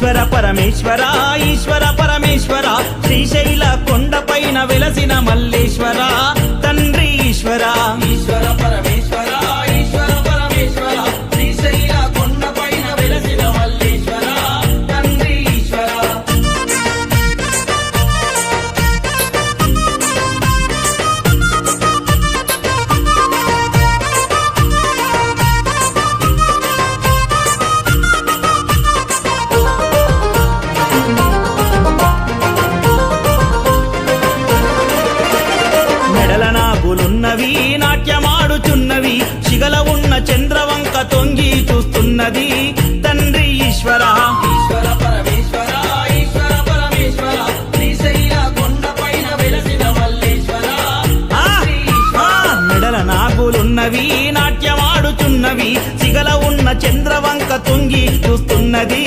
ఈశ్వర పరమేశ్వర ఈశ్వర పరమేశ్వర. శ్రీశైల కొండపైన వెలసిన మల్లేశ్వర. మెడల నాగులున్నవి నాట్యమాడుచున్నవి శిగల ఉన్న చంద్రవంక తొంగి చూస్తున్నది. తండ్రి ఈశ్వర ఈశ్వర పరమేశ్వర ఈశ్వర పరమేశ్వర శ్రీశైల కొండపైన వెలసిన మల్లేశ్వర. ఆ, ఆ, మెడల నాగులున్నవి నాట్యమాడుచున్నవి సిగల ఉన్న చంద్రవంక తొంగి చూస్తున్నది.